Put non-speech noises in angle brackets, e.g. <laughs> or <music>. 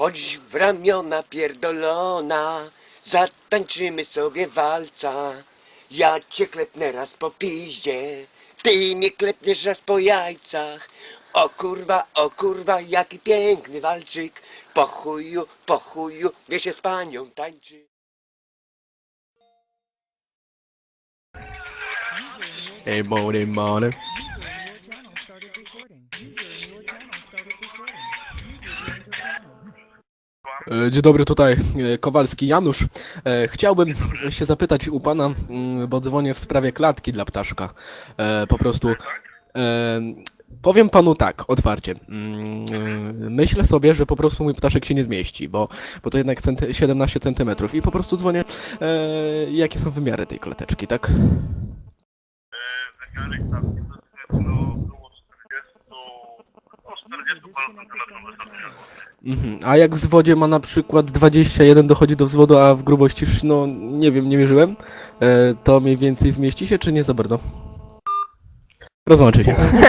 Chodź w ramiona pierdolona, zatańczymy sobie walca. Ja cię klepnę raz po piździe, ty mnie klepniesz raz po jajcach. O kurwa, o kurwa, jaki piękny walczyk. Po chuju, po chuju, wie się z panią tańczy. Ej, money, money. User in your channel started recording. User in your Dzień dobry, tutaj e, Kowalski Janusz. E, Chciałbym się zapytać u pana, mm, bo dzwonię w sprawie klatki dla ptaszka. E, Po prostu e, powiem panu tak, otwarcie. Mm, e, Myślę sobie, że po prostu mój ptaszek się nie zmieści, bo, bo to jednak centy, 17 centymetrów i po prostu dzwonię, e, jakie są wymiary tej klateczki, tak? wymiary klatki to jest no około 40, no 40 User parę disconnected centymetrów from your channel. Mhm. A jak w zwodzie ma na przykład 21 dochodzi do wzwodu, a w grubości, sz- no nie wiem, nie mierzyłem, e, to mniej więcej zmieści się, czy nie za bardzo? Rozłączy się. <laughs>